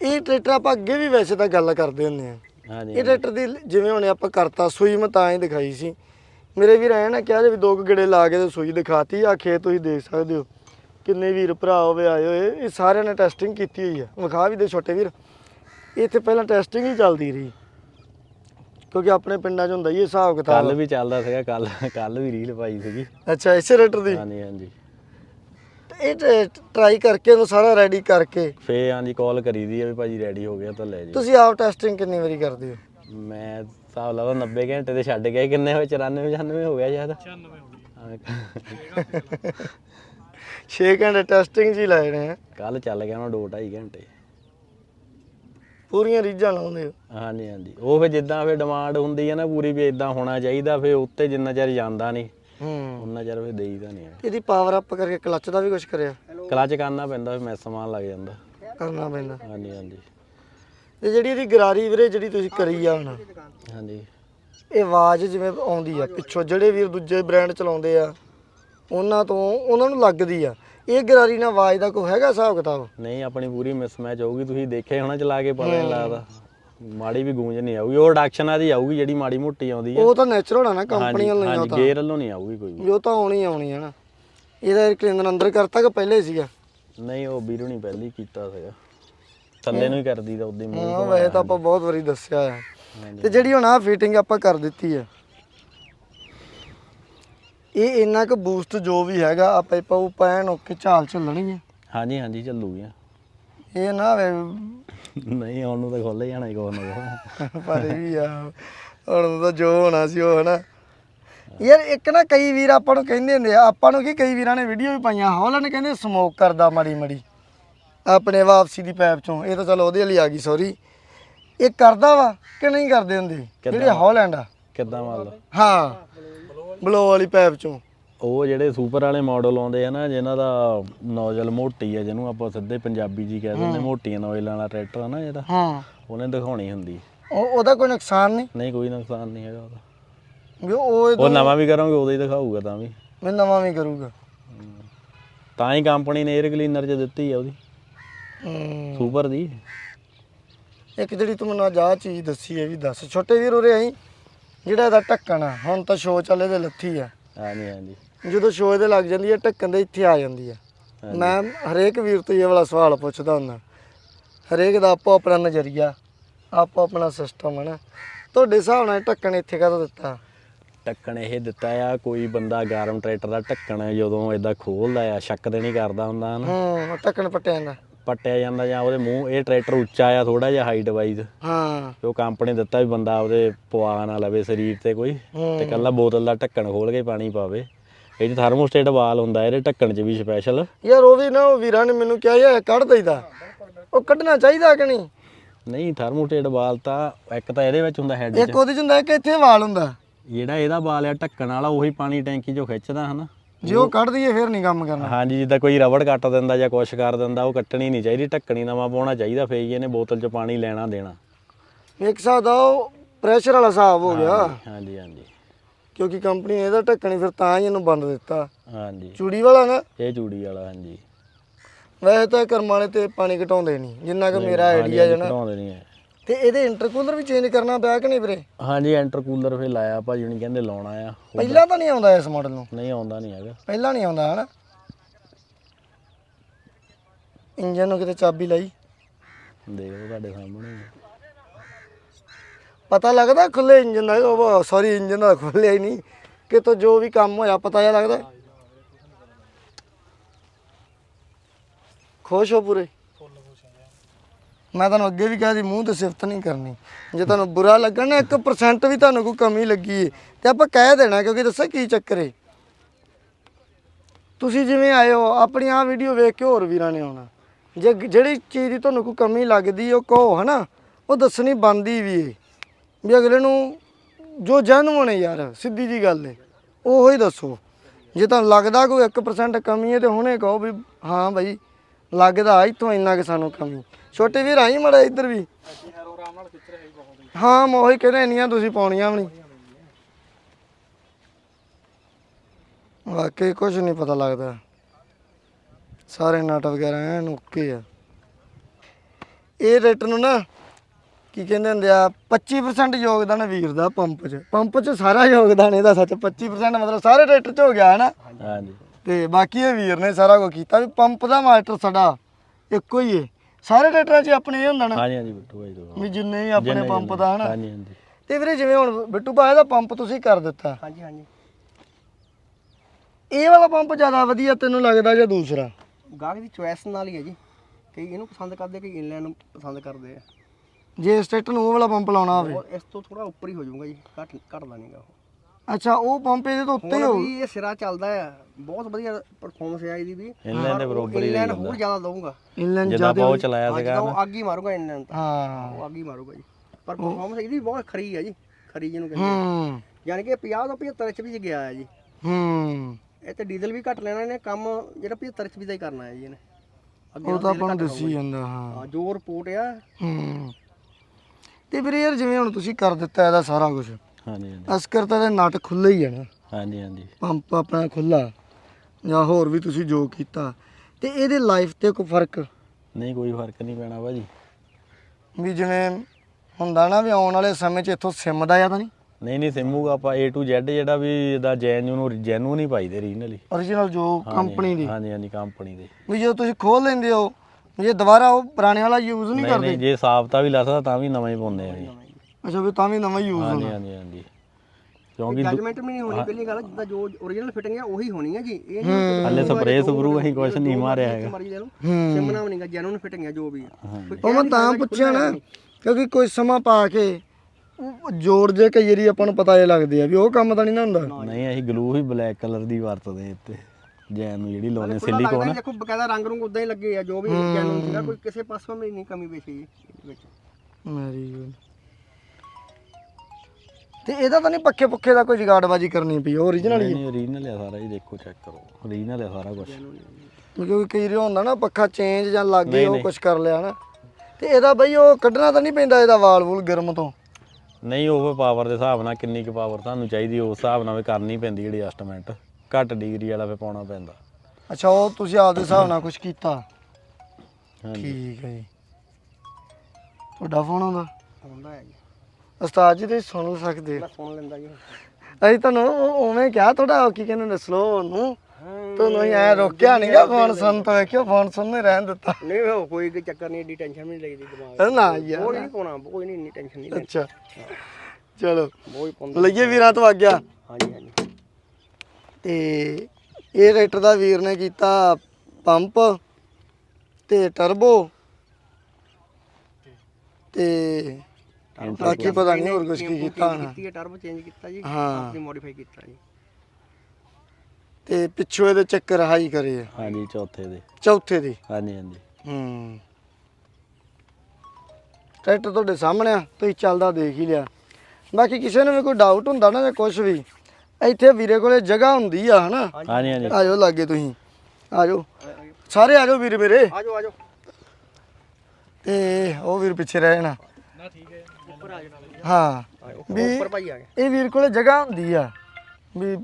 A: ਇਹ ਟਰੈਕਟਰ ਆਪਾਂ ਅੱਗੇ ਵੀ ਵੈਸੇ ਤਾਂ ਗੱਲ ਕਰਦੇ ਹੁੰਦੇ ਆ। ਇਹ ਟਰੈਕਟਰ ਦੀ ਜਿਵੇਂ ਹੁਣ ਆਪਾਂ ਕਰਤਾ ਸੂਈ ਮੈਂ ਤਾਂ ਹੀ ਦਿਖਾਈ ਸੀ। ਮੇਰੇ ਵੀਰ ਨਾ ਕਿਹਾ ਜੇ ਵੀ ਦੋ ਗੇੜੇ ਲਾ ਕੇ ਤੇ ਸੂਈ ਦਿਖਾਤੀ ਆ ਖੇਤ ਤੁਸੀਂ ਦੇਖ ਸਕਦੇ ਹੋ। ਕਿੰਨੇ ਵੀਰ ਭਰਾ ਹੋਵੇ ਆਏ ਹੋਏ ਇਹ ਸਾਰਿਆਂ ਨੇ ਟੈਸਟਿੰਗ ਕੀਤੀ ਹੋਈ ਆ। ਵਿਖਾ ਵੀ ਦੇ ਛੋਟੇ ਵੀਰ। ਇੱਥੇ ਪਹਿਲਾਂ ਟੈਸਟਿੰਗ ਹੀ ਚੱਲਦੀ ਰਹੀ। ਕਿਉਂਕਿ ਆਪਣੇ ਪਿੰਡਾਂ 'ਚ ਹੁੰਦਾ ਹੀ ਹਿਸਾਬ ਕਿਤਾਬ।
B: ਕੱਲ ਵੀ ਚੱਲਦਾ ਸੀਗਾ ਕੱਲ ਕੱਲ ਵੀ ਰੀਲ ਪਾਈ ਸੀਗੀ।
A: ਅੱਛਾ ਇਸੇ ਟਰੈਕਟਰ ਦੀ?
B: ਹਾਂਜੀ ਹਾਂਜੀ।
A: ਇਹ ਟਰਾਈ ਕਰਕੇ ਉਹਨੂੰ ਸਾਰਾ ਰੈਡੀ ਕਰਕੇ।
B: ਫੇ ਹਾਂਜੀ ਕਾਲ ਕਰੀਦੀ ਆ ਵੀ ਭਾਜੀ ਰੈਡੀ ਹੋ ਗਿਆ ਤਾਂ ਲੈ ਜੀ
A: ਤੁਸੀਂ ਆਪ ਟੈਸਟਿੰਗ ਕਿੰਨੀ ਵਾਰੀ ਕਰਦੇ ਹੋ?
B: ਮੈਂ ਹਿਸਾਬ ਲਾ ਲਓ 90 ਘੰਟੇ ਤੇ ਛੱਡ ਗਿਆ ਕਿੰਨੇ ਹੋਏ? 94 95 ਹੋ ਗਿਆ ਸ਼ਾਇਦ।
C: 96 ਹੋ ਗਈ।
A: 6 ਘੰਟੇ ਟੈਸਟਿੰਗ ਹੀ ਲਾਏ ਨੇ।
B: ਕੱਲ ਚੱਲ ਗਿਆ ਨਾ 2 2.5 ਘੰਟੇ।
A: ਪੂਰੀਆਂ ਰੀਝਾਂ ਲਾਉਂਦੇ ਹੋ?
B: ਹਾਂਜੀ ਹਾਂਜੀ। ਉਹ ਫੇ ਜਿੱਦਾਂ ਫੇ ਡਿਮਾਂਡ ਹੁੰਦੀ ਹੈ ਨਾ ਪੂਰੀ ਵੀ ਇਦਾਂ ਹੋਣਾ ਚਾਹੀਦਾ ਫੇ ਉੱਤੇ ਜਿੰਨਾ ਚਿਰ ਜਾਂਦਾ ਨਹੀਂ।
A: ਹੂੰ।
B: ਉਹਨਾਂ ਚਿਰ ਫੇ ਦੇਈਦਾ ਨਹੀਂ
A: ਇਹਦੀ ਪਾਵਰ ਅਪ ਕਰਕੇ ਕਲੱਚ ਦਾ ਵੀ ਕੁਝ ਕਰਿਆ।
B: ਕਲਚ ਕਰਨਾ ਪੈਂਦਾ ਫੇ ਮੈਸ ਸਮਾਨ ਲੱਗ ਜਾਂਦਾ।
A: ਕਰਨਾ ਪੈਂਦਾ।
B: ਹਾਂਜੀ ਹਾਂਜੀ।
A: ਤੇ ਜਿਹੜੀ ਇਹਦੀ ਗਰਾਰੀ ਵੀਰੇ ਜਿਹੜੀ ਤੁਸੀਂ ਕਰੀ ਆ ਹੁਣ
B: ਹਾਂਜੀ।
A: ਇਹ ਆਵਾਜ਼ ਜਿਵੇਂ ਆਉਂਦੀ ਆ ਪਿੱਛੋਂ ਜਿਹੜੇ ਵੀਰ ਦੂਜੇ ਬ੍ਰਾਂਡ ਚਲਾਉਂਦੇ ਆ ਉਹਨਾਂ ਤੋਂ ਉਹਨਾਂ ਨੂੰ ਲੱਗਦੀ ਆ। ਇਹ ਗਰਾਰੀ ਨਾਲ ਆਵਾਜ਼ ਦਾ ਕੋਈ ਹੈਗਾ ਹਿਸਾਬ ਕਿਤਾਬ?
B: ਨਹੀਂ ਆਪਣੀ ਪੂਰੀ ਮਿਸਮੈਚ ਹੋਊਗੀ ਤੁਸੀਂ ਦੇਖਿਆ ਹੋਣਾ ਚਲਾ ਕੇ ਪਤਾ ਨਹੀਂ ਲੱਗਦਾ। ਮਾੜੀ ਵੀ ਗੂੰਜ ਨਹੀਂ ਆਊਗੀ ਉਹ ਰਿਡਕਸ਼ਨਾਂ ਦੀ ਆਊਗੀ ਜਿਹੜੀ ਮਾੜੀ ਮੋਟੀ ਆਉਂਦੀ ਹੈ
A: ਉਹ ਤਾਂ ਨੈਚੁਰਲ ਆ ਨਾ ਕੰਪਨੀ ਵੱਲੋਂ ਹੀ ਉਹ
B: ਹਾਂਜੀ
A: ਤਾਂ।
B: ਗੇਅਰ ਵੱਲੋਂ ਨਹੀਂ ਆਊਗੀ ਕੋਈ ਵੀ।
A: ਉਹ ਤਾਂ ਆਉਣੀ ਆਉਣੀ ਆ ਨਾ। ਇਹਦਾ ਕੇਂਦਰ ਅੰਦਰ ਕਰਤਾ ਕਿ ਪਹਿਲੇ ਸੀਗਾ?
B: ਨਹੀਂ ਉਹ ਵੀਰੋ ਨਹੀਂ ਪਹਿਲੀ ਕੀਤਾ ਸੀਗਾ। ਥੱਲੇ ਨੂੰ ਹੀ ਕਰਦੀ ਤਾਂ ਉਦੋਂ ਮੂੰਹ
A: ਹਾਂ ਵੈਸੇ ਤਾਂ ਆਪਾਂ ਬਹੁਤ ਵਾਰੀ ਦੱਸਿਆ ਆ। ਤੇ ਜਿਹੜੀ ਹੁਣ ਆ ਫਿਟਿੰਗ ਆਪਾਂ ਕਰ ਦਿੱਤੀ ਆ ਇਹ ਇੰਨਾ ਕੁ ਬੂਸਟ ਜੋ ਵੀ ਹੈਗਾ ਆ ਪਾਈਪਾਂ ਉਪਾਂ ਐਨ ਓਕੇ ਝਾਲ ਝੱਲਣਗੀਆਂ
B: ਹਾਂਜੀ ਹਾਂਜੀ ਚੱਲੂਗੀ
A: ਇਹ ਨਾ ਹੋਵੇ।
B: ਨਹੀਂ ਹੁਣ ਨੂੰ ਤਾਂ ਖੁੱਲ ਜਾਣਾ ਹੀ ਕੋਹ ਨਾ ਕੋਹ।
A: ਪਰ ਇਹ ਵੀ ਆ ਹੁਣ ਤਾਂ ਜੋ ਹੋਣਾ ਸੀ ਉਹ ਹਨਾ। ਯਾਰ ਇੱਕ ਨਾ ਕਈ ਵੀਰ ਆਪਾਂ ਨੂੰ ਕਹਿੰਦੇ ਹੁੰਦੇ ਆ ਆਪਾਂ ਨੂੰ ਕੀ ਕਈ ਵੀਰਾਂ ਨੇ ਵੀਡੀਓ ਵੀ ਪਾਈਆਂ ਹੌਲੈਂਡ ਕਹਿੰਦੇ ਸਮੋਕ ਕਰਦਾ ਮਾੜੀ ਮਾੜੀ ਆਪਣੇ ਵਾਪਸੀ ਦੀ ਪੈਪ ਚੋਂ। ਇਹ ਤਾਂ ਚਲ ਉਹਦੇ ਲਈ ਆ ਗਈ ਸੌਰੀ ਇਹ ਕਰਦਾ ਵਾ ਕਿ ਨਹੀਂ ਕਰਦੇ ਹੁੰਦੇ? ਜਿਹੜੇ ਹੌਲੈਂਡ ਆ।
B: ਕਿੱਦਾਂ ਮੰਨ ਲਓ
A: ਹਾਂ ਬਲੋ ਵਾਲੀ ਪੈਪ ਚੋਂ।
B: ਉਹ ਜਿਹੜੇ ਸੁਪਰ ਵਾਲੇ ਮਾਡਲ ਆਉਂਦੇ ਆ ਨਾ ਜਿਨ੍ਹਾਂ ਦਾ ਨੋਜ਼ਲ ਮੋਟੀ ਆ ਜਿਹਨੂੰ ਆਪਾਂ ਸਿੱਧੇ ਪੰਜਾਬੀ ਜੀ ਕਹਿ ਦਿੰਦੇ ਮੋਟੀਆਂ ਨੋਜ਼ਲਾਂ ਵਾਲਾ ਟਰੈਕਟਰ ਆ ਨਾ ਜਿਹੜਾ
A: ਹਾਂ।
B: ਉਹਨੇ ਦਿਖਾਉਣੀ ਹੁੰਦੀ।
A: ਉਹ ਉਹਦਾ ਕੋਈ ਨੁਕਸਾਨ ਨਹੀਂ?
B: ਨਹੀਂ ਕੋਈ ਨੁਕਸਾਨ ਨਹੀਂ ਹੈਗਾ ਉਹਦਾ।
A: ਵੀ ਉਹ
B: ਉਹ ਨਵਾਂ ਵੀ ਕਰਾਂਗੇ ਉਦੋਂ ਹੀ ਦਿਖਾਊਗਾ ਤਾਂ ਵੀ।
A: ਮੈਂ ਨਵਾਂ ਵੀ ਕਰੂਗਾ।
B: ਤਾਂ ਹੀ ਕੰਪਨੀ ਨੇ 에ਅਰ ਕਲੀਨਰ 'ਚ ਦਿੱਤੀ ਆ ਉਹਦੀ। ਸੁਪਰ ਦੀ।
A: ਇੱਕ ਜਿਹੜੀ ਤੂੰ ਮੈਨੂੰ ਆਹ ਚੀਜ਼ ਦੱਸੀ ਹੈ ਵੀ ਦੱਸ। ਛੋਟੇ ਵੀਰ ਉਰੇ ਆਈ ਜਿਹੜਾ ਇਹਦਾ ਢੱਕਣ ਆ ਹੁਣ ਤਾਂ ਸ਼ੋਅ ਚੱਲੇ ਦੇ ਲੱਥੀ ਆ।
B: ਹਾਂਜੀ ਹਾਂਜੀ।
A: ਜਦੋਂ ਸ਼ੋਅ ਇਹਦੇ ਲੱਗ ਜਾਂਦੀ ਹੈ ਢੱਕਣ ਦੇ ਇੱਥੇ ਆ ਜਾਂਦੀ ਆ ਮੈਂ ਹਰੇਕ ਵੀਰ ਤੋਂ ਇਹ ਵਾਲਾ ਸਵਾਲ ਪੁੱਛਦਾ ਹੁੰਦਾ ਹਰੇਕ ਦਾ ਆਪੋ ਆਪਣਾ ਨਜ਼ਰੀਆ ਆਪੋ ਆਪਣਾ ਸਿਸਟਮ ਹੈ ਨਾ। ਤੁਹਾਡੇ ਹਿਸਾਬ ਨਾਲ ਢੱਕਣ ਇੱਥੇ ਕਦੋਂ ਦਿੱਤਾ?
B: ਢੱਕਣ ਇਹ ਦਿੱਤਾ ਆ ਕੋਈ ਬੰਦਾ ਗਰਮ ਟਰੈਕਟਰ ਦਾ ਢੱਕਣ ਜਦੋਂ ਇਦਾਂ ਖੋਲਦਾ ਆ ਸ਼ੱਕ ਤੇ ਨਹੀਂ ਕਰਦਾ ਹੁੰਦਾ ਹਨਾ।
A: ਹੂੰ ਢੱਕਣ ਪੱਟਿਆ ਜਾਂਦਾ।
B: ਪੱਟਿਆ ਜਾਂਦਾ ਜਾਂ ਉਹਦੇ ਮੂੰਹ ਇਹ ਟਰੈਕਟਰ ਉੱਚਾ ਆ ਥੋੜਾ ਜਿਹਾ ਹਾਈਟ ਵਾਈਜ਼
A: ਹਾਂ।
B: ਉਹ ਕੰਪਨੀ ਦਿੱਤਾ ਵੀ ਬੰਦਾ ਉਹਦੇ ਪਵਾ ਨਾ ਲਵੇ ਸਰੀਰ ਤੇ ਕੋਈ
A: ਹੂੰ।
B: ਤੇ ਕੱਲਾ ਬੋਤਲ ਦਾ ਢੱਕਣ ਖੋਲ ਕੇ ਪਾਣੀ ਪਾਵੇ। ਇਹ 'ਚ ਥਰਮੋਸਟੇਟ ਵਾਲ ਹੁੰਦਾ ਇਹਦੇ ਢੱਕਣ 'ਚ ਵੀ ਸਪੈਸ਼ਲ
A: ਯਾਰ ਉਹ ਵੀ ਨਾ ਉਹ ਵੀਰਾਂ ਨੇ ਮੈਨੂੰ ਕਿਹਾ ਯਾਰ ਕੱਢ ਦਈਦਾ। ਉਹ ਕੱਢਣਾ ਚਾਹੀਦਾ ਕਿ ਨਹੀਂ?
B: ਨਹੀਂ ਥਰਮੋਸਟੇਟ ਵਾਲ ਤਾਂ ਇੱਕ ਤਾਂ ਇਹਦੇ ਵਿੱਚ ਹੁੰਦਾ ਹੈਡ 'ਚ।
A: ਇੱਕ ਉਹਦੇ ਚ ਹੁੰਦਾ ਕਿ ਇੱਥੇ ਵਾਲ ਹੁੰਦਾ।
B: ਜਿਹੜਾ ਇਹਦਾ ਵਾਲ ਆ ਢੱਕਣ ਵਾਲਾ ਉਹੀ ਪਾਣੀ ਟੈਂਕੀ 'ਚੋਂ ਖਿੱਚਦਾ ਹਨਾ?
A: ਜੇ ਉਹ ਕੱਢ ਦਈਏ ਫਿਰ ਨਹੀਂ ਕੰਮ ਕਰਨਾ।
B: ਹਾਂਜੀ ਜਿੱਦਾਂ ਕੋਈ ਰਬੜ ਕੱਟ ਦਿੰਦਾ ਜਾਂ ਕੁਛ ਕਰ ਦਿੰਦਾ ਉਹ ਕੱਟਣੀ ਨਹੀਂ ਚਾਹੀਦੀ ਢੱਕਣੀ ਨਵਾਂ ਪਾਉਣਾ ਚਾਹੀਦਾ ਫੇਰ ਹੀ ਇਹਨੇ ਬੋਤਲ 'ਚ ਪਾਣੀ ਲੈਣਾ ਦੇਣਾ।
A: ਇੱਕ ਹਿਸਾਬ ਦਾ ਉਹ ਪ੍ਰੈਸ਼ਰ ਵਾਲਾ ਹਿਸਾਬ ਹੋ ਗਿਆ।
B: ਹਾਂਜੀ ਹਾਂਜੀ।
A: ਕਿਉਂਕਿ ਕੰਪਨੀ ਨੇ ਇਹਦਾ ਢੱਕਣੀ ਫਿਰ ਤਾਂ ਹੀ ਇਹਨੂੰ ਬੰਦ ਦਿੱਤਾ।
B: ਹਾਂਜੀ।
A: ਚੂੜੀ ਵਾਲਾ ਨਾ?
B: ਇਹ ਚੂੜੀ ਵਾਲਾ ਹਾਂਜੀ।
A: ਵੈਸੇ ਤਾਂ ਕਰਮ ਵਾਲੇ ਤੇ ਪਾਣੀ ਘਟਾਉਂਦੇ ਨਹੀਂ ਜਿੰਨਾ ਕਿ ਮੇਰਾ ਆਈਡੀਆ ਜਣਾ।
B: ਘਟਾਉਂਦੇ ਨਹੀਂ ਹੈ।
A: ਤੇ ਇਹਦੇ ਇੰਟਰਕੂਲਰ ਵੀ ਚੇਂਜ ਕਰਨਾ ਪਿਆ ਕਿ ਨਹੀਂ ਵੀਰੇ?
B: ਹਾਂਜੀ ਐਂਟਰ ਕੂਲਰ ਫੇ ਲਾਇਆ ਭਾਜੀ ਹੁਣੀ ਕਹਿੰਦੇ ਲਾਉਣਾ ਆ।
A: ਪਹਿਲਾਂ ਤਾਂ ਨਹੀਂ ਆਉਂਦਾ ਇਸ ਮਾਡਲ ਨੂੰ?
B: ਨਹੀਂ ਆਉਂਦਾ ਨਹੀਂ ਹੈਗਾ।
A: ਪਹਿਲਾਂ ਨਹੀਂ ਆਉਂਦਾ ਹਨਾ? ਇੰਜਨ ਨੂੰ ਕਿਤੇ ਚਾਬੀ ਲਾਈ।
B: ਦੇਖ ਲਓ ਤੁਹਾਡੇ ਸਾਹਮਣੇ। ਹੀ।
A: ਪਤਾ ਲੱਗਦਾ ਖੁੱਲੇ ਇੰਜਨ ਦਾ, ਉਹ ਸੌਰੀ ਇੰਜਨ ਦਾ ਖੁੱਲਿਆ ਹੀ ਨਹੀਂ। ਕਿਤੋਂ ਜੋ ਵੀ ਕੰਮ ਹੋਇਆ ਪਤਾ ਜਿਹਾ ਲੱਗਦਾ। ਖੁਸ਼ ਹੋ ਪੂਰੇ? ਮੈਂ ਤੁਹਾਨੂੰ ਅੱਗੇ ਵੀ ਕਿਹਾ ਸੀ, ਮੂੰਹ ਤੇ ਸਿਫਤ ਨਹੀਂ ਕਰਨੀ। ਜੇ ਤੁਹਾਨੂੰ ਬੁਰਾ ਲੱਗਾ ਨਾ 1% ਵੀ ਤੁਹਾਨੂੰ ਕੋਈ ਕਮੀ ਲੱਗੀ ਏ, ਤੇ ਆਪਾਂ ਕਹਿ ਦੇਣਾ, ਕਿਉਂਕਿ ਦੱਸਾਂ ਕੀ ਚੱਕਰ ਏ। ਤੁਸੀਂ ਜਿਵੇਂ ਆਏ ਹੋ, ਆਪਣੀ ਆ ਵੀਡੀਓ ਵੇਖ ਕੇ ਹੋਰ ਵੀਰਾਂ ਨੇ ਆਉਣਾ। ਜੇ ਜਿਹੜੀ ਚੀਜ਼ ਦੀ ਤੁਹਾਨੂੰ ਕੋਈ ਕਮੀ ਲੱਗਦੀ, ਉਹ ਕਹੋ, ਹਨਾ? ਉਹ ਦੱਸਣੀ ਬੰਦੀ ਵੀ ਏ। ਵੀ ਅਗਲੇ ਨੂੰ ਜੋ ਜੈਨੂਨ ਹੈ ਯਾਰ, ਸਿੱਧੀ ਜੀ ਗੱਲ ਏ। ਉਹੋ ਹੀ ਦੱਸੋ। ਜੇ ਤੁਹਾਨੂੰ ਲੱਗਦਾ ਕੋਈ 1% ਕਮੀ ਹੈ ਤੇ ਹੁਣੇ ਕਹੋ ਵੀ ਹਾਂ ਭਾਈ ਲੱਗਦਾ ਇੱਥੋਂ ਇੰਨਾ ਕਿ ਸਾਨੂੰ ਕਮੀ। ਛੋਟੇ ਵੀਰ ਆਈ ਮੜਾ ਇੱਧਰ ਵੀ।
C: ਹਾਂ,
A: ਮੈਂ ਉਹੀ ਕਹਿੰਦਾ ਇੰਨੀਆਂ ਤੁਸੀਂ ਪਾਉਣੀਆਂ ਵੀ ਨਹੀਂ। ਵਾਕਈ ਕੁਝ ਨਹੀਂ ਪਤਾ ਲੱਗਦਾ। ਸਾਰੇ ਨਟ ਵਗੈਰਾ ਐਨ ਓਕੇ ਆ। ਇਹ ਰੇਟ ਨੂੰ ਨਾ ਕੀ ਕਹਿੰਦੇ ਹੁੰਦੇ ਆ 25% ਯੋਗਦਾਨ ਹੈ ਵੀਰ ਦਾ ਪੰਪ 'ਚ। ਪੰਪ 'ਚ ਸਾਰਾ ਯੋਗਦਾਨ ਇਹਦਾ ਸੱਚ 25% ਮਤਲਬ ਸਾਰੇ ਰੇਟ 'ਚ ਹੋ ਗਿਆ ਹੈ ਨਾ?
B: ਹਾਂਜੀ।
A: ਤੇ ਬਾਕੀ ਇਹ ਵੀਰ ਨੇ ਸਾਰਾ ਕੁਝ ਕੀਤਾ ਵੀ ਪੰਪ ਦਾ ਮਾਸਟਰ ਸਾਡਾ ਇੱਕੋ ਹੀ ਏ। ਸਾਰੇ ਰੇਟਾਂ 'ਚ ਆਪਣੇ ਇਹ ਹੁੰਦਾ ਨਾ
B: ਹਾਂਜੀ ਹਾਂਜੀ ਬਿੱਟੂ ਭਾਈ ਤੋਂ
A: ਵੀ ਜਿੰਨੇ ਵੀ ਆਪਣੇ ਪੰਪ ਦਾ ਹਨਾ
B: ਹਾਂਜੀ ਹਾਂਜੀ।
A: ਤੇ ਵੀਰੇ ਜਿਵੇਂ ਹੁਣ ਬਿੱਟੂ ਭਾਈ ਦਾ ਪੰਪ ਤੁਸੀਂ ਕਰ ਦਿੱਤਾ।
D: ਹਾਂਜੀ ਹਾਂਜੀ।
A: ਇਹ ਵਾਲਾ ਪੰਪ ਜ਼ਿਆਦਾ ਵਧੀਆ ਤੈਨੂੰ ਲੱਗਦਾ ਜਾਂ ਦੂਸਰਾ?
D: ਗਾਹਕ ਦੀ ਚੁਆਇਸ ਨਾਲ ਹੀ ਹੈ ਜੀ। ਕਈ ਇਹਨੂੰ ਪਸੰਦ ਕਰਦੇ ਕਈ ਇਨਲਾਈਨ ਨੂੰ ਪਸੰਦ ਕਰਦੇ ਆ।
A: ਜੇ ਸਟੇਟ ਨੂੰ ਉਹ ਵਾਲਾ ਪੰਪ ਲਾਉਣਾ ਹੋਵੇ।
D: ਇਸ ਤੋਂ ਥੋੜਾ ਉੱਪਰ ਹੀ ਹੋ ਜਾਊਗਾ ਜੀ ਘੱਟ ਘਟਦਾ ਨਹੀਂਗਾ ਉਹ।
A: ਅੱਛਾ ਉਹ ਪੰਪ ਇਹਦੇ ਤੋਂ ਉੱਤੇ ਹੀ?
D: ਹੁਣ ਵੀ ਇਹ ਸਿਰਾ ਚੱਲਦਾ ਆ ਬਹੁਤ ਵਧੀਆ ਪਰਫਾਰਮੈਂਸ ਹੈ ਇਹਦੀ ਵੀ।
B: ਇਨਲਾਈਨ ਦੇ ਬਰੋਬਰ ਹੀ
D: ਇਨਲਾਈਨ ਹੋਰ ਜ਼ਿਆਦਾ ਦਊਗਾ।
A: ਇਨਲਾਈਨ
B: ਜਿੱਦਾਂ
A: ਜ਼ਿਆਦਾ
B: ਉਹ ਚਲਾਇਆ
D: ਅੱਜ
B: ਸੀਗਾ
D: ਤਾਂ ਉਹ ਅੱਗ ਹੀ ਮਾਰੂਗਾ ਇਨਲਾਈਨ ਤਾਂ।
A: ਹਾਂ।
D: ਉਹ ਅੱਗ ਹੀ ਮਾਰੂਗਾ ਜੀ। ਪਰ ਪਰਫਾਰਮੈਂਸ ਇਹਦੀ ਬਹੁਤ ਖਰੀ ਹੈ ਜੀ ਖਰੀ ਜਿਹਨੂੰ ਕਹਿੰਦੇ ਆ।
A: ਹੂੰ।
D: ਯਾਨੀ ਕਿ 50 ਤੋਂ 75 ਚ ਵੀ ਗਿਆ ਹੈ ਜੀ।
A: ਹੂੰ।
D: ਇਹ ਤੇ ਡੀਜ਼ਲ ਵੀ ਘੱਟ ਲੈਣਾ ਇਹਨੇ ਕੰਮ ਜਿਹੜਾ 75 ਚ ਵੀ ਦਾ ਹੀ ਕਰਨਾ ਹੈ ਜੀ ਇਹਨੇ। ਅੱਗੇ
A: ਉਹ ਤਾਂ ਆਪਾਂ ਨੂੰ ਦੱਸੀ ਜਾਂਦਾ ਹਾਂ।
D: ਹਾਂ, ਜੋ ਰਿਪੋਰਟ ਆ।
A: ਹੂੰ। ਤੇ ਵੀਰੇ ਯਾਰ ਜਿਵੇਂ ਹੁਣ ਤੁਸੀਂ ਕਰ ਦਿੱਤਾ ਇਹਦਾ ਸਾਰਾ ਕੁਝ
B: ਹਾਂਜੀ ਹਾਂਜੀ।
A: ਅਸਕਰ ਤਾਂ ਇਹਦੇ ਨਟ ਖੁੱਲੇ ਹੀ ਆ ਨਾ।
B: ਹਾਂਜੀ ਹਾਂਜੀ।
A: ਪੰਪ ਆਪਣਾ ਖੁੱਲਾ ਜਾਂ ਹੋਰ ਵੀ ਤੁਸੀਂ ਜੋ ਕੀਤਾ। ਤੇ ਇਹਦੇ ਲਾਈਫ ਤੇ ਕੋਈ ਫ਼ਰਕ?
B: ਨਹੀਂ ਕੋਈ ਫ਼ਰਕ ਨਹੀਂ ਪੈਣਾ ਭਾਜੀ।
A: ਵੀ ਜਿਵੇਂ ਹੁੰਦਾ ਨਾ ਵੀ ਆਉਣ ਵਾਲੇ ਸਮੇਂ 'ਚ ਇੱਥੋਂ ਸਿਮ ਦਾ ਜਾਂ ਤਾਂ ਨਹੀਂ?
B: ਨਹੀਂ ਨਹੀਂ ਸਿਮੂਗਾ ਆਪਾਂ A to Z ਜਿਹੜਾ ਵੀ ਇਹਦਾ ਜੈਨੂਨ ਜੈਨੂਨ ਹੀ ਪਾਈਦੇ ਰੀਜਨਲੀ
A: origignal ਜੋ ਕੰਪਨੀ ਦੀ।
B: ਹਾਂਜੀ ਹਾਂਜੀ ਕੰਪਨੀ ਦੇ।
A: ਵੀ ਜਦੋਂ ਤੁਸੀਂ ਖੋਲ ਲੈਂਦੇ ਹੋ ਜੇ ਦੁਬਾਰਾ ਉਹ ਪੁਰਾਣੇ ਵਾਲਾ ਯੂਜ਼ ਨਹੀਂ
B: ਨਹੀਂ
A: ਕਰਦੇ।
B: ਨਹੀਂ ਜੇ ਸਾਫਤਾ ਵੀ ਲੱਥਦਾ ਤਾਂ ਵੀ ਨਵਾਂ ਹੀ ਪਾਉਂਦੇ ਆ ਜੀ।
A: ਅੱਛਾ ਵੀ ਤਾਂ ਵੀ ਨਵਾਂ ਯੂਜ਼
B: ਹਾਂਜੀ
A: ਹੋਣਾ।
B: ਹਾਂਜੀ ਹਾਂਜੀ। ਕਿਉਂਕਿ ਦੁ-
D: ਜਜਮੈਂਟ ਵੀ ਨਹੀਂ ਹੋਣੀ ਪਹਿਲੀ ਗੱਲ ਜਿੱਦਾਂ ਜੋ origignal ਫਿਟਿੰਗ ਹੈ ਉਹੀ ਹੋਣੀ ਹੈ ਜੀ। ਇਹ ਨਹੀਂ
B: ਹਲੇ ਸਪਰੇਅ ਸਪਰੂ ਅਸੀਂ ਕੁਛ ਨਹੀਂ ਮਾਰਿਆ ਹੈਗਾ।
D: ਮਰਜ਼ੀ ਲੈ ਲਓ।
A: ਹੂੰ।
D: ਸਿਮਨਾ ਵੀ ਨਹੀਂਗਾ ਜੈਨੂਨ ਫਿਟਿੰਗ ਹੈ ਜੋ ਵੀ ਹੈ। ਕੋਈ
A: ਉਹ ਮੈਂ ਤਾਂ ਪੁੱਛਿਆ ਨਾ ਕਿਉਂਕਿ ਕੋਈ ਸਮਾਂ ਪਾ ਕੇ ਉਹ ਜੋੜ ਜੇ ਕਈ ਵਾਰੀ ਆਪਾਂ ਨੂੰ ਪਤਾ ਇਹ ਲੱਗਦੇ ਆ ਵੀ ਉਹ ਕੰਮ ਤਾਂ ਨਹੀਂ ਨਾ ਹੁੰਦਾ।
B: ਨਹੀਂ ਅਸੀਂ ਗਲੂ ਹੀ ਬਲੈਕ ਕਲਰ ਦੀ ਵਰਤਦੇ ਇੱਥੇ। ਜੈਨ ਨੂੰ ਜਿਹੜੀ
D: ਲੱਗਦਾ
B: ਸਿਲੀਕੋਨ
D: ਦੇਖੋ ਬਕਾਇਦਾ ਰੰਗ ਰੰਗ ਉਦਾਂ ਹੀ ਲੱਗੇ ਆ ਜੋ ਵੀ ਜੈਨੂਨ ਸੀਗਾ ਕੋਈ ਕਿਸੇ ਪਾਸੋਂ ਵੀ ਨਹੀਂ ਕਮੀ ਪੇਸ਼ੀ ਵਿੱਚ।
A: ਵੈਰੀ ਗੁੱਡ ਤੇ ਇਹਦਾ ਤਾਂ ਨਹੀਂ ਪੱਖੇ ਪੁੱਖੇ ਦਾ ਕੋਈ ਜਗਾੜਬਾਜੀ ਕਰਨੀ ਪਈ ਉਹ origignal ਹੀ
B: ਨਹੀਂ ਓਰੀਜਨਲ ਹੈ ਸਾਰਾ ਜੀ ਦੇਖੋ ਚੈੱਕ ਕਰੋ ਓਰੀਜਨਲ ਹੈ ਸਾਰਾ ਕੁਝ।
A: ਕਿਉਂਕਿ ਕਈ ਵਾਰੀ ਹੁੰਦਾ ਨਾ ਪੱਖਾ ਚੇਂਜ ਜਾਂ ਲੱਗੇ ਉਹ ਕੁਝ ਕਰ ਲਿਆ ਨਾ। ਤੇ ਇਹਦਾ ਬਈ ਉਹ ਕੱਢਣਾ ਤਾਂ ਨਹੀਂ ਪੈਂਦਾ ਇਹਦਾ ਵਾਲ ਵੂਲ ਗਰਮ ਤੋਂ?
B: ਨਹੀਂ ਓਵਰ ਪਾਵਰ ਦੇ ਹਿਸਾਬ ਨਾਲ ਕਿੰਨੀ ਕੁ ਪਾਵਰ ਤੁਹਾਨੂੰ ਚਾਹੀਦੀ ਉਸ ਹਿਸਾਬ ਨਾਲ ਵੀ ਕਰਨੀ ਪੈਂਦੀ ਜਿਹੜੀ ਐਡਜਸਟਮੈਂਟ ਘੱਟ ਡਿਗਰੀ ਵਾਲਾ ਫੇ ਪਾਉਣਾ ਪੈਂਦਾ।
A: ਅੱਛਾ ਉਹ ਤੁਸੀਂ ਆਪਦੇ ਹਿਸਾਬ ਨਾਲ ਕੁਝ ਕੀਤਾ?
B: ਹਾਂਜੀ।
A: ਠੀਕ ਹੈ ਜੀ। ਤੁਹਾਡਾ ਫੋਨ ਆਉਂਦਾ?
D: ਹੁੰਦਾ ਹੈ ਜੀ
A: ਉਸਤਾਦ ਜੀ ਤੁਸੀਂ ਸੁਣ ਸਕਦੇ
D: ਮੈਂ ਸੁਣ ਲੈਂਦਾ ਜੀ
A: ਅਸੀਂ ਤੁਹਾਨੂੰ ਉਹ- ਉਵੇਂ ਕਿਹਾ ਤੁਹਾਡਾ ਕੀ ਕਹਿੰਦੇ ਨੇ ਸਲੋ ਨੂੰ ਤੁਹਾਨੂੰ ਅਸੀਂ ਐ ਰੋਕਿਆ ਨਹੀਂਗਾ ਫੋਨ ਸੁਣ ਤੋਂ ਵੇਖਿਓ ਫੋਨ ਸੁਣਨੇ ਰਹਿਣ ਦਿੱਤਾ?
D: ਨਹੀਂ ਉਹ ਕੋਈ ਕੋਈ ਚੱਕਰ ਨਹੀਂ ਏਡੀ ਟੈਨਸ਼ਨ ਵੀ ਨਹੀਂ ਲੱਗਦੀ ਦਿਮਾਗ
A: ਨਾ ਯਾਰ
D: ਕੋਈ ਨਹੀਂ ਕੋਣਾ ਕੋਈ ਨਹੀਂ ਇੰਨੀ ਟੈਨਸ਼ਨ ਨਹੀਂ ਲੈਣੀ
A: ਅੱਛਾ। ਚਲੋ।
D: ਪਾਉਂਦਾ
A: ਲਈਏ ਵੀਰਾਂ ਤੋਂ ਆਗਿਆ। ਤੇ ਇਹ ਰਾਈਟਰ ਦਾ ਵੀਰ ਨੇ ਕੀਤਾ ਪੰਪ ਤੇ ਟਰਬੋ ਤੇ ਬਾਕੀ ਪਤਾ ਨਹੀਂ ਹੋਰ ਕੁਝ ਕੀ ਕੀਤਾ ਹੋਣਾ।
D: ਕੀਤੀ ਹੈ ਟਰਬੋ ਚੇਂਜ ਕੀਤਾ ਜੀ
A: ਹਾਂ।
D: ਆਪਣੀ ਮੋਡੀਫਾਈ ਕੀਤਾ ਜੀ।
A: ਤੇ ਪਿੱਛੋਂ ਇਹਦੇ ਚੱਕਰ ਹਾਈ ਕਰੇ ਆ।
B: ਹਾਂਜੀ ਚੌਥੇ ਦੇ।
A: ਚੌਥੇ ਦੇ।
B: ਹਾਂਜੀ ਹਾਂਜੀ।
A: ਹੂੰ। ਟਰੈਕਟਰ ਤੁਹਾਡੇ ਸਾਹਮਣੇ ਆ ਤੁਸੀਂ ਚੱਲਦਾ ਦੇਖ ਹੀ ਲਿਆ। ਬਾਕੀ ਕਿਸੇ ਨੂੰ ਵੀ ਕੋਈ ਡਾਊਟ ਹੁੰਦਾ ਨਾ ਜਾਂ ਕੁਝ ਵੀ ਇੱਥੇ ਵੀਰੇ ਕੋਲੇ ਜਗ੍ਹਾ ਹੁੰਦੀ ਆ ਹਨਾ?
B: ਹਾਂਜੀ ਹਾਂਜੀ
A: ਆਜੋ ਲਾਗੇ ਤੁਸੀਂ। ਆਜੋ। ਸਾਰੇ ਆਜੋ ਵੀਰ ਮੇਰੇ।
D: ਆਜੋ ਆਜੋ।
A: ਤੇ ਉਹ ਵੀਰ ਪਿੱਛੇ ਰਹਿ ਜਾਣਾ।
C: ਨਾ ਠੀਕ ਹੈ
D: ਉੱਪਰ ਆ ਜਾਓ
A: ਹਾਂ।
D: ਵੀ ਉੱਪਰ ਭਾਈ ਆ ਗਏ।
A: ਇਹ ਵੀਰ ਕੋਲੇ ਜਗ੍ਹਾ ਹੁੰਦੀ ਆ। ਵੀ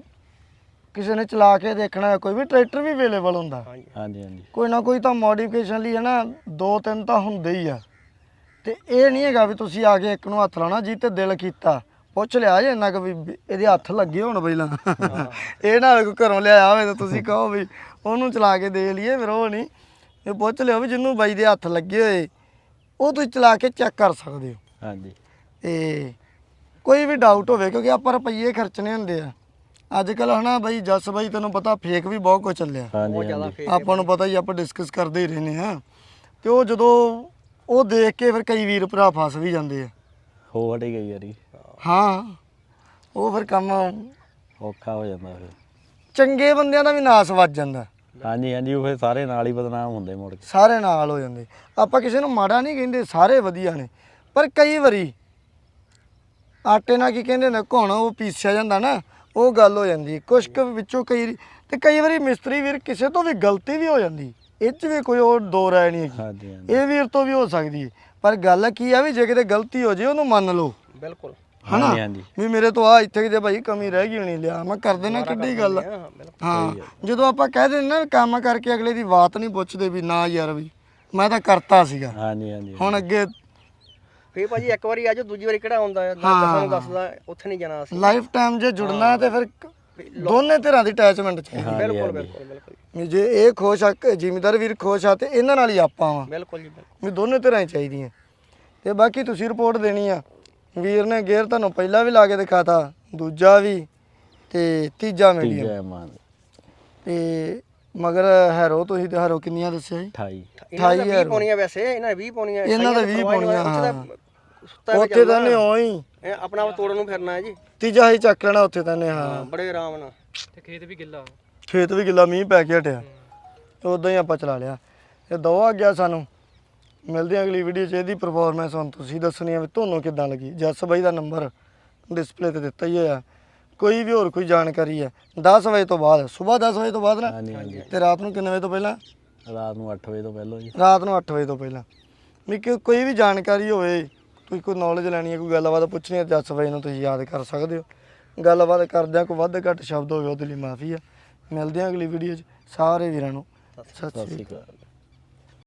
A: ਕਿਸੇ ਨੇ ਚਲਾ ਕੇ ਦੇਖਣਾ ਕੋਈ ਵੀ ਟਰੈਕਟਰ ਵੀ ਅਵੇਲੇਬਲ ਹੁੰਦਾ।
D: ਹਾਂਜੀ।
B: ਹਾਂਜੀ ਹਾਂਜੀ।
A: ਕੋਈ ਨਾ ਕੋਈ ਤਾਂ ਮੋਡੀਫਿਕੇਸ਼ਨ ਲਈ ਹੈ ਨਾ ਦੋ ਤਿੰਨ ਤਾਂ ਹੁੰਦੇ ਹੀ ਆ। ਤੇ ਇਹ ਨਹੀਂ ਹੈਗਾ ਵੀ ਤੁਸੀਂ ਆ ਕੇ ਇੱਕ ਨੂੰ ਹੱਥ ਲਾਉਣਾ ਜੀ ਤੇ ਦਿਲ ਕੀਤਾ। ਪੁੱਛ ਲਿਆ ਜੇ ਇੰਨਾ ਕਿ ਵੀ ਇਹਦੇ ਹੱਥ ਲੱਗੇ ਹੋਣ ਪਹਿਲਾਂ। ਇਹ ਨਾ ਹੋਵੇ ਕੋਈ ਘਰੋਂ ਲਿਆਇਆ ਹੋਵੇ ਤਾਂ ਤੁਸੀਂ ਕਹੋ ਵੀ ਉਹਨੂੰ ਚਲਾ ਕੇ ਦੇ ਲਈਏ ਫਿਰ ਉਹ ਨਹੀਂ। ਇਹ ਪੁੱਛ ਲਿਓ ਵੀ ਜਿੰਨੂੰ ਬਾਈ ਦੇ ਹੱਥ ਲੱਗੇ ਹੋਏ ਉਹ ਤੁਸੀਂ ਚਲਾ ਕੇ ਚੈੱਕ ਕਰ ਸਕਦੇ ਹੋ।
B: ਹਾਂਜੀ।
A: ਤੇ ਕੋਈ ਵੀ ਡਾਊਟ ਹੋਵੇ ਕਿਉਂਕਿ ਆਪਾਂ ਰੁਪਈਏ ਖਰਚਣੇ ਹੁੰਦੇ ਆ। ਅੱਜ ਕੱਲ ਹਨਾ ਬਾਈ ਜੱਸ ਬਾਈ ਤੈਨੂੰ ਪਤਾ ਫੇਕ ਵੀ ਬਹੁਤ ਕੁਝ ਚੱਲਿਆ।
B: ਹਾਂਜੀ
D: ਬਹੁਤ ਜ਼ਿਆਦਾ
B: ਹਾਂਜੀ
D: ਫੇਕ
A: ਆਪਾਂ ਨੂੰ ਪਤਾ ਹੀ ਆਪਾਂ ਡਿਸਕਸ ਕਰਦੇ ਹੀ ਰਹਿੰਦੇ ਆ ਤੇ ਉਹ ਜਦੋਂ ਉਹ ਦੇਖ ਕੇ ਫਿਰ ਕਈ ਵੀਰ ਭਰਾ ਫਸ ਵੀ ਜਾਂਦੇ ਆ।
B: ਹੋ ਹਟੀ ਗਈ ਯਾਰੀ।
A: ਹਾਂ। ਉਹ ਫਿਰ ਕੰਮ
B: ਔਖਾ ਹੋ ਜਾਂਦਾ ਫਿਰ।
A: ਚੰਗੇ ਬੰਦਿਆਂ ਦਾ ਵੀ ਨਾਸ ਵੱਜ ਜਾਂਦਾ।
B: ਹਾਂਜੀ ਹਾਂਜੀ ਉਹ ਫਿਰ ਸਾਰੇ ਨਾਲ ਹੀ ਬਦਨਾਮ ਹੁੰਦੇ ਮੁੜ ਕੇ।
A: ਸਾਰੇ ਨਾਲ ਹੋ ਜਾਂਦੇ। ਆਪਾਂ ਕਿਸੇ ਨੂੰ ਮਾੜਾ ਨਹੀਂ ਕਹਿੰਦੇ ਸਾਰੇ ਵਧੀਆ ਨੇ। ਪਰ ਕਈ ਵਾਰੀ ਆਟੇ ਨਾਲ ਕੀ ਕਹਿੰਦੇ ਨੇ ਘੁਣ ਉਹ ਪੀਸਿਆ ਜਾਂਦਾ ਨਾ ਉਹ ਗੱਲ ਹੋ ਜਾਂਦੀ। ਕੁਛ ਕੁ ਵਿੱਚੋਂ ਕਈ ਤੇ ਕਈ ਵਾਰੀ ਮਿਸਤਰੀ ਵੀਰ ਕਿਸੇ ਤੋਂ ਵੀ ਗਲਤੀ ਵੀ ਹੋ ਜਾਂਦੀ। ਇਹ 'ਚ ਵੀ ਕੋਈ ਉਹ ਦੋ ਰਾਏ ਨਹੀਂ ਹੈਗੀ।
B: ਹਾਂਜੀ ਹਾਂਜੀ।
A: ਇਹ ਵੀਰ ਤੋਂ ਵੀ ਹੋ ਸਕਦੀ ਹੈ। ਪਰ ਗੱਲ ਕੀ ਆ ਵੀ ਜੇ ਕਿਤੇ ਗਲਤੀ ਹੋ ਜੇ ਉਹਨੂੰ ਮੰਨ ਲਓ।
D: ਬਿਲਕੁਲ।
A: ਹਨਾ?
B: ਹਾਂਜੀ ਹਾਂਜੀ।
A: ਵੀ ਮੇਰੇ ਤੋਂ ਆ ਇੱਥੇ ਕਿਤੇ ਭਾਈ ਕਮੀ ਰਹਿ ਗਈ ਹੋਣੀ ਲਿਆ। ਮੈਂ ਕਰ ਦੇਣਾ ਕਿੱਡੀ ਗੱਲ। ਆ।
D: ਹਾਂ
A: ਜਦੋਂ ਆਪਾਂ ਕਹਿ ਦਿੰਦੇ ਨਾ ਵੀ ਕੰਮ ਕਰਕੇ ਅਗਲੇ ਦੀ ਬਾਤ ਨਹੀਂ ਪੁੱਛਦੇ ਵੀ ਨਾ ਯਾਰ ਵੀ ਮੈਂ ਤਾਂ ਕਰਤਾ ਸੀਗਾ।
B: ਹਾਂਜੀ ਹਾਂਜੀ
A: ਹੁਣ ਅੱਗੇ
D: ਫੇਰ ਭਾਜੀ ਇੱਕ ਵਾਰੀ ਆਜੋ ਦੂਜੀ ਵਾਰੀ ਕਿਹੜਾ ਆਉਂਦਾ ਹੈ?
A: ਹਾਂ।
D: ਦਸਾਂ ਨੂੰ ਦੱਸਦਾ ਉੱਥੇ ਨਹੀਂ ਜਾਣਾ ਅਸੀਂ।
A: ਲਾਈਫ ਟਾਈਮ ਜੇ ਜੁੜਨਾ ਤੇ ਫਿਰ ਦੋਨੇ ਧਿਰਾਂ ਦੀ ਅਟੈਚਮੈਂਟ ਚਾਹੀਦੀ
D: ਬਿਲਕੁਲ ਬਿਲਕੁਲ ਬਿਲਕੁਲ
A: ਵੀ ਜੇ ਇਹ ਖੁਸ਼ ਆ ਜ਼ਿਮੀਦਾਰ ਵੀਰ ਖੁਸ਼ ਆ ਤੇ ਇਹਨਾਂ ਨਾਲ ਹੀ ਆਪਾਂ ਵਾਂ।
D: ਬਿਲਕੁਲ ਜੀ ਬਿਲਕੁਲ।
A: ਵੀ ਦੋਨੇ ਧਿਰਾਂ ਹੀ ਚਾਹੀਦੀਆਂ। ਤੇ ਬਾਕੀ ਤੁਸੀਂ ਰਿਪੋਰਟ ਦੇਣੀ ਆ। ਵੀਰ ਨੇ ਗੇਅਰ ਤੁਹਾਨੂੰ ਪਹਿਲਾਂ ਵੀ ਲਾ ਕੇ ਦਿਖਾਤਾ ਦੂਜਾ ਵੀ ਤੇ ਤੀਜਾ ਮੀਡੀਅਮ।
B: ਜੈ ਮਾਨ।
A: ਤੇ ਮਗਰ ਹੈਰੋ ਤੁਸੀਂ ਤੇ ਹੈਰੋ ਕਿੰਨੀਆਂ ਦੱਸਿਆ ਜੀ?
B: 28
D: ਇਹਨਾਂ ਦਾ 20
A: ਹਜ਼ਾਰ।
D: ਪਾਉਣੀਆਂ ਵੈਸੇ ਇਹਨਾਂ ਨੇ 20 ਪਾਉਣੀਆਂ
A: ਇਹਨਾਂ ਦਾ
D: ਕਈਆਂ
A: 20
D: ਪਰਵਾਹ ਨਹੀਂ
A: ਪਾਉਣੀਆਂ,
D: ਉੱਥੇ ਤਾਂ
A: ਹਾਂ।
D: ਸੁੱਤਾ ਵੀ
A: ਉੱਥੇ ਤਾਂ
D: ਚੱਲਦਾ।
A: ਨੇ ਉਹੀ
D: ਇਹ ਆਪਣਾ ਆਪ ਤੋੜਨ ਨੂੰ ਫਿਰਨਾ ਹੈ ਜੀ।
A: ਤੀਜਾ ਹੀ ਚੱਕ ਲੈਣਾ ਉੱਥੇ ਤਾਂ ਨੇ ਹਾਂ।
D: ਬੜੇ ਆਰਾਮ ਨਾਲ।
C: ਤੇ ਖੇਤ ਵੀ ਗਿੱਲਾ
A: ਖੇਤ ਵੀ ਗਿੱਲਾ ਮੀਂਹ ਪੈ ਕੇ ਹਟਿਆ। ਉਦਾਂ ਹੀ ਆਪਾਂ ਚਲਾ ਲਿਆ। ਇਹ ਦੋ ਆ ਗਿਆ ਸਾਨੂੰ। ਮਿਲਦੇ ਹਾਂ ਅਗਲੀ ਵੀਡੀਓ 'ਚ ਇਹਦੀ ਪਰਫਾਰਮੈਂਸ ਹੁਣ ਤੁਸੀਂ ਦੱਸਣੀ ਆ ਵੀ ਤੁਹਾਨੂੰ ਕਿੱਦਾਂ ਲੱਗੀ। ਜੱਸ ਬਾਈ ਦਾ ਨੰਬਰ ਡਿਸਪਲੇ ਤੇ ਦਿੱਤਾ ਹੀ ਹੋਇਆ। ਕੋਈ ਵੀ ਹੋਰ ਕੋਈ ਜਾਣਕਾਰੀ ਹੈ 10 ਵਜੇ ਤੋਂ ਬਾਅਦ ਸਵੇਰ 10 ਵਜੇ ਤੋਂ ਬਾਅਦ ਨਾ?
B: ਹਾਂਜੀ
A: ਤੇ ਰਾਤ ਨੂੰ ਕਿੰਨੇ ਵਜੇ ਤੋਂ ਪਹਿਲਾਂ?
B: ਰਾਤ ਨੂੰ 8 ਵਜੇ ਤੋਂ ਪਹਿਲਾਂ ਜੀ।
A: ਰਾਤ ਨੂੰ 8 ਵਜੇ ਤੋਂ ਪਹਿਲਾਂ। ਵੀ ਕਿ ਕੋਈ ਵੀ ਜਾਣਕਾਰੀ ਹੋਵੇ ਤੁਸੀਂ ਕੋਈ ਨੌਲੇਜ ਲੈਣੀ ਹੈ ਕੋਈ ਗੱਲਬਾਤ ਪੁੱਛਣੀ ਹੈ 10 ਵਜੇ ਨੂੰ ਤੁਸੀਂ ਯਾਦ ਕਰ ਸਕਦੇ ਹੋ। ਗੱਲਬਾਤ ਕਰਦਿਆਂ ਕੋਈ ਵੱਧ ਘੱਟ ਸ਼ਬਦ ਹੋਵੇ ਉਹਦੇ ਲਈ ਮਾਫੀ ਆ ਮਿਲਦੇ ਹਾਂ ਅਗਲੀ ਵੀਡੀਓ 'ਚ। ਸਾਰੇ ਵੀਰਾਂ ਨੂੰ। ਸਤਿ
B: ਸਤਿ
A: ਸ਼੍ਰੀ
B: ਸ਼੍ਰੀ
A: ਅਕਾਲ
B: ਅਕਾਲ।